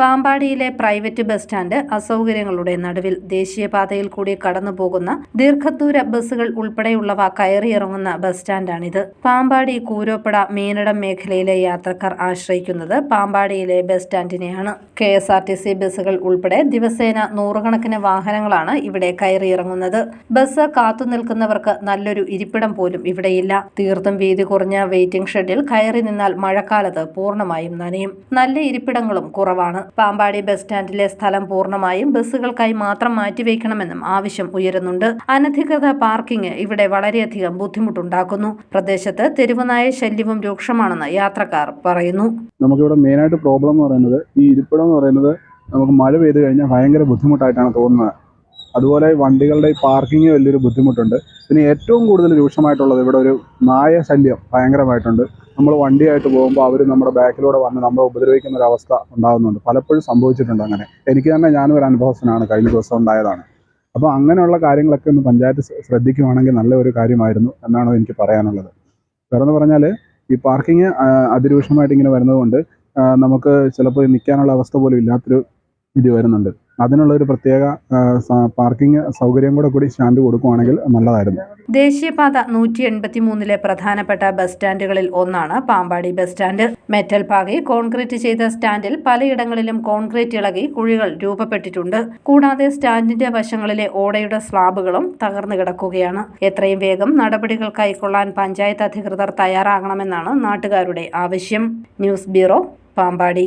പാമ്പാടിയിലെ private bus stand അസൗകര്യങ്ങളുടെ നടുവിൽ ദേശീയപാതയിൽ കൂടി കടന്നുപോകുന്ന ദീർഘദൂര ബസ്സുകൾ ഉൾപ്പെടെയുള്ളവ കയറിയിറങ്ങുന്ന ബസ് സ്റ്റാൻഡാണിത്. പാമ്പാടി കൂരോപ്പട മീനടം മേഖലയിലെ യാത്രക്കാർ ആശ്രയിക്കുന്നത് പാമ്പാടിയിലെ bus സ്റ്റാൻഡിനെയാണ്. K S R T C ബസ്സുകൾ ഉൾപ്പെടെ ദിവസേന നൂറുകണക്കിന് വാഹനങ്ങളാണ് ഇവിടെ കയറിയിറങ്ങുന്നത്. ബസ് കാത്തുനിൽക്കുന്നവർക്ക് നല്ലൊരു ഇരിപ്പിടം പോലും ഇവിടെയില്ല. തീർത്തും വീതി കുറഞ്ഞ വെയിറ്റിംഗ് ഷെഡിൽ കയറി നിന്നാൽ മഴക്കാലത്ത് പൂർണമായും നനയും. നല്ല ഇരിപ്പിടങ്ങളും കുറവാണ്. പാമ്പാടി ബസ് സ്റ്റാൻഡിലെ സ്ഥലം പൂർണമായും ബസ്സുകൾക്കായി മാത്രം മാറ്റിവെക്കണമെന്നും ആവശ്യം ഉയരുന്നുണ്ട്. അനധികൃത പാർക്കിംഗ് ഇവിടെ വളരെയധികം ബുദ്ധിമുട്ടുണ്ടാക്കുന്നു. പ്രദേശത്ത് തെരുവുനായ ശല്യവും രൂക്ഷമാണെന്ന് യാത്രക്കാർ പറയുന്നു. നമുക്കിവിടെ മെയിനായിട്ട് പ്രോബ്ലം എന്ന് പറയുന്നത് ഈ ഇരിപ്പിടം എന്ന് പറയുന്നത് നമുക്ക് മഴ പെയ്തു കഴിഞ്ഞാൽ ഭയങ്കര ബുദ്ധിമുട്ടായിട്ടാണ് തോന്നുന്നത്. അതുപോലെ വണ്ടികളുടെ ഈ പാർക്കിംഗ് വലിയൊരു ബുദ്ധിമുട്ടുണ്ട്. പിന്നെ ഏറ്റവും കൂടുതൽ രൂക്ഷമായിട്ടുള്ളത് ഇവിടെ ഒരു നായ ശല്യം ഭയങ്കരമായിട്ടുണ്ട്. നമ്മൾ വണ്ടിയായിട്ട് പോകുമ്പോൾ അവർ നമ്മുടെ ബാക്കിലൂടെ വന്ന് നമ്മളെ ഉപദ്രവിക്കുന്ന ഒരു അവസ്ഥ ഉണ്ടാകുന്നുണ്ട്. പലപ്പോഴും സംഭവിച്ചിട്ടുണ്ട് അങ്ങനെ. എനിക്ക് തന്നെ ഞാനും ഒരു അനുഭവസ്ഥനാണ്. കഴിഞ്ഞ ദിവസം ഉണ്ടായതാണ്. അപ്പോൾ അങ്ങനെയുള്ള കാര്യങ്ങളൊക്കെ ഒന്ന് പഞ്ചായത്ത് ശ്ര- ശ്രദ്ധിക്കുവാണെങ്കിൽ നല്ല ഒരു കാര്യമായിരുന്നു എന്നാണ് എനിക്ക് പറയാനുള്ളത്. വേറെ പറഞ്ഞാൽ ഈ പാർക്കിങ് അതിരൂക്ഷമായിട്ട് ഇങ്ങനെ വരുന്നതുകൊണ്ട് നമുക്ക് ചിലപ്പോൾ നിൽക്കാനുള്ള അവസ്ഥ പോലും ഇല്ലാത്തൊരു ഇത് വരുന്നുണ്ട്. അതിനുള്ള ഒരു പ്രത്യേക പാർക്കിംഗ് സൗകര്യം കൂടെ കൂടി സ്റ്റാൻഡ് കൊടുക്കുവാണെങ്കിൽ നല്ലതായിരുന്നു. ദേശീയപാത നൂറ്റി എൺപത്തി മൂന്നിലെ പ്രധാനപ്പെട്ട ബസ് സ്റ്റാൻഡുകളിൽ ഒന്നാണ് പാമ്പാടി ബസ് സ്റ്റാൻഡ്. മെറ്റൽ പാകി കോൺക്രീറ്റ് ചെയ്ത സ്റ്റാൻഡിൽ പലയിടങ്ങളിലും കോൺക്രീറ്റ് ഇളകി കുഴികൾ രൂപപ്പെട്ടിട്ടുണ്ട്. കൂടാതെ സ്റ്റാൻഡിന്റെ വശങ്ങളിലെ ഓടയുടെ സ്ലാബുകളും തകർന്നു കിടക്കുകയാണ്. എത്രയും വേഗം നടപടികൾ കൈക്കൊള്ളാൻ പഞ്ചായത്ത് അധികൃതർ തയ്യാറാകണമെന്നാണ് നാട്ടുകാരുടെ ആവശ്യം. News bureau Pampady.